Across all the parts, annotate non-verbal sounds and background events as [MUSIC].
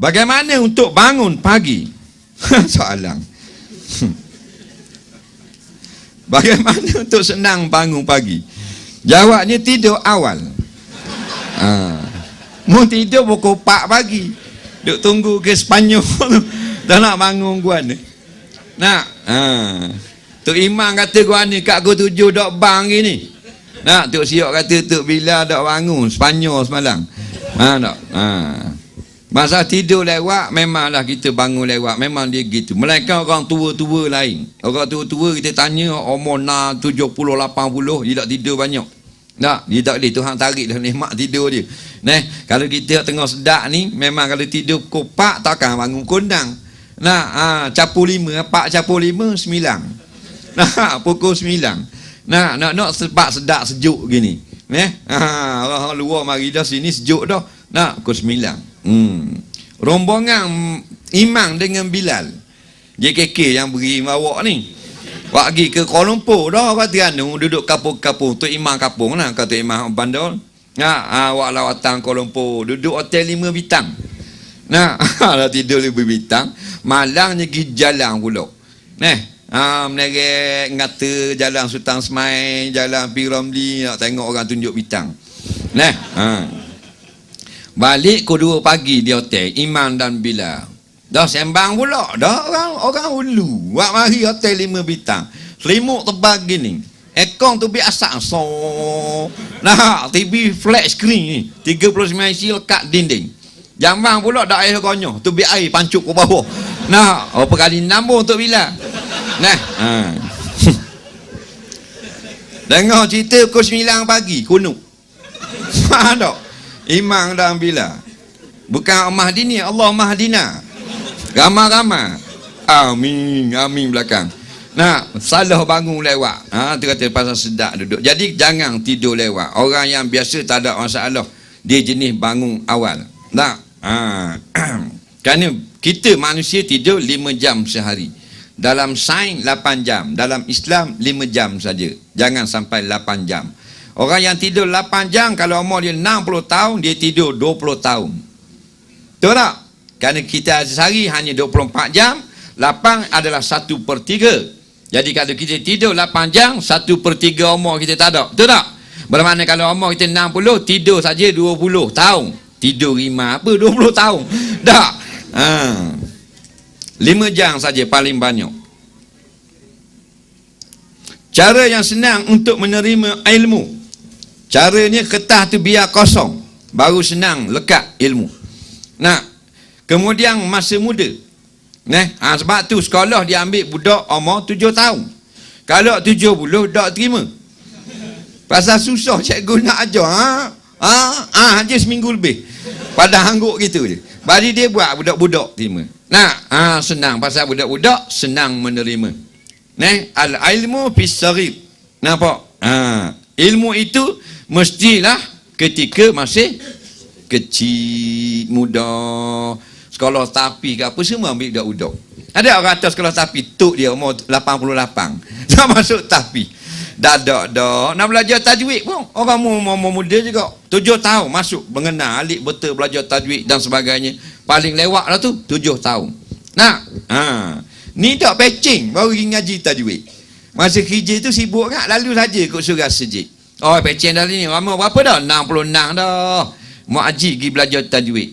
Bagaimana untuk bangun pagi? [LAUGHS] Soalan. [LAUGHS] Bagaimana untuk senang bangun pagi? Jawabnya tidur awal. Ha. Mau tidur pukul 4 pagi. Duk tunggu ke Sepanyol. [LAUGHS] Dah nak bangun gua ni. Nak. Ha. Tok Imam kata gua ni kat aku tujuh dok bang gini. Nak Tok Siok kata Tok Bila dok bangun Sepanyol semalam. Ha tak? Ha. Masa tidur lewat memanglah kita bangun lewat memang dia gitu. Melainkan orang tua-tua lain. Orang tua-tua kita tanya umur na 70 80 dia tak tidur banyak. Tak, dia tak boleh Tuhan tarik dah nikmat tidur dia. Neh, kalau kita tengah sedak ni memang kalau tidur pukul 4 takkan bangun kondang. Nah, ha, capur 5, 4 capur 5 9. Nah, pukul 9. Nah, nak nak sebab sedak sejuk gini. Neh, ha, orang luar mari dah sini sejuk dah. Nak pukul 9. Hmm. Rombongan Imam dengan Bilal. JKK yang beri bawa ni. Pergi ke Kuala Lumpur dah kata anu duduk kapung-kapung tu imam kapung lah kata imam bandar. Ha, ha awak lawatan Kuala Lumpur duduk hotel lima bintang. Nah, [LAUGHS] dah tidur lima bintang, malangnya pergi jalan pula. Neh, ha menerik ngata jalan Sultan Smai, jalan Piramli nak tengok orang tunjuk bintang. Neh, ha. Balik ke dua pagi di hotel Imam dan Bila. Dah sembang pula. Dah orang orang ulu. Wak mari hotel lima bintang. Selimut tebal gini. Ekong tu biasa so. Nah, TV flat screen ni. 39 inci lekat dinding. Jambang pula dak air konyo. Tu bi air pancuk ke bawah. Nah, apa kali nambung untuk bila? Nah, ha. [LAUGHS] Dengar cerita pukul 9 pagi, kunuk. [LAUGHS] Tak? Imam dan bila. Bukan Mahdini, Allah Mahdina. Ramah-ramah. Amin, amin belakang. Nah, salah bangun lewat. Ha, tu kata pasal sedak duduk. Jadi jangan tidur lewat. Orang yang biasa tak ada masalah. Dia jenis bangun awal. Nah, ha. [CLEARS THROAT] Kerana kita manusia tidur 5 jam sehari. Dalam sains 8 jam. Dalam Islam 5 jam saja. Jangan sampai 8 jam. Orang yang tidur 8 jam, kalau umur dia 60 tahun, dia tidur 20 tahun. Betul tak? Kerana kita sehari hanya 24 jam, 8 adalah 1 per 3. Jadi kalau kita tidur 8 jam, 1 per 3 umur kita tak ada. Betul tak? Bermakna kalau umur kita 60, tidur saja 20 tahun. Tidur 5 apa? 20 tahun. [LAUGHS] Tak? Ha. 5 jam saja paling banyak. Cara yang senang untuk menerima ilmu. Caranya ketah tu biar kosong. Baru senang lekat ilmu. Nah, kemudian masa muda. Nah, ha, sebab tu sekolah dia ambil budak umur tujuh tahun. Kalau tujuh puluh, tak terima. Pasal susah cikgu nak ajar. Ha? Ha? Ha? Aja seminggu lebih. Pada hangguk gitu je. Bagi dia buat budak-budak terima. Nah, ha, senang. Pasal budak-budak senang menerima. Nah, al-ilmu fisarib. Nampak? Ha, ilmu itu mestilah ketika masih kecil, muda, sekolah tapi ke apa semua ambil budak-budak. Ada orang atas sekolah tapi tok dia umur 88. Dah [LAUGHS] masuk tapi. Dah dah dah nak belajar tajwid pun orang umur muda juga. Tujuh tahun masuk mengenal alik betul belajar tajwid dan sebagainya. Paling lewat lah tu tujuh tahun. Nah, ha. Ni tak pecing baru pergi ngaji tajwid. Masa kerja tu sibuk kan lalu saja ikut surah sejid. Oh pecing dah ni. Lama berapa dah? 66 dah. Mak haji pergi belajar tajwid.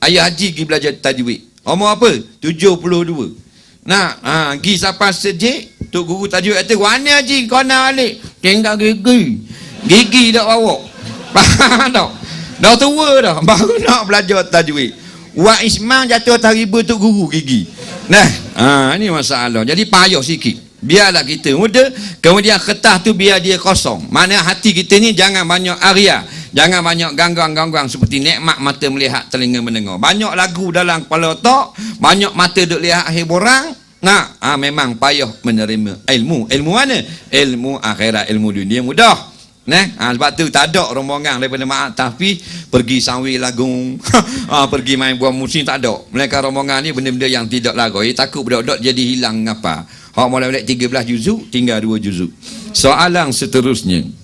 Ayah haji pergi belajar tajwid. Umur apa? 72. Nah, ha, pergi sampai sejid. Tok guru tajwid kata, mana haji kau nak balik? Tinggal gigi. Gigi tak bawa. [LAUGHS] Faham tak? Dah tua dah. [LAUGHS] Baru nak belajar tajwid. Wak Ismail jatuh tariba tok guru gigi. Nah, ha, ini masalah. Jadi payah sikit. Biarlah kita muda. Kemudian ketah tu biar dia kosong. Mana hati kita ni jangan banyak area. Jangan banyak gangguan-gangguan seperti nikmat mata melihat telinga mendengar. Banyak lagu dalam kepala otak. Banyak mata duk lihat hiburan. Nah, ha, memang payah menerima ilmu. Ilmu mana? Ilmu akhirat, ilmu dunia mudah. Nah, ha, sebab tu tak ada rombongan daripada Mak Tapi pergi sawit lagung, [LAUGHS] ha, pergi main buah musim tak ada. Mereka rombongan ni benda-benda yang tidak lagu. Eh, takut budak-budak jadi hilang apa. Hak mulai balik 13 juzuk, tinggal 2 juzuk. Soalan seterusnya.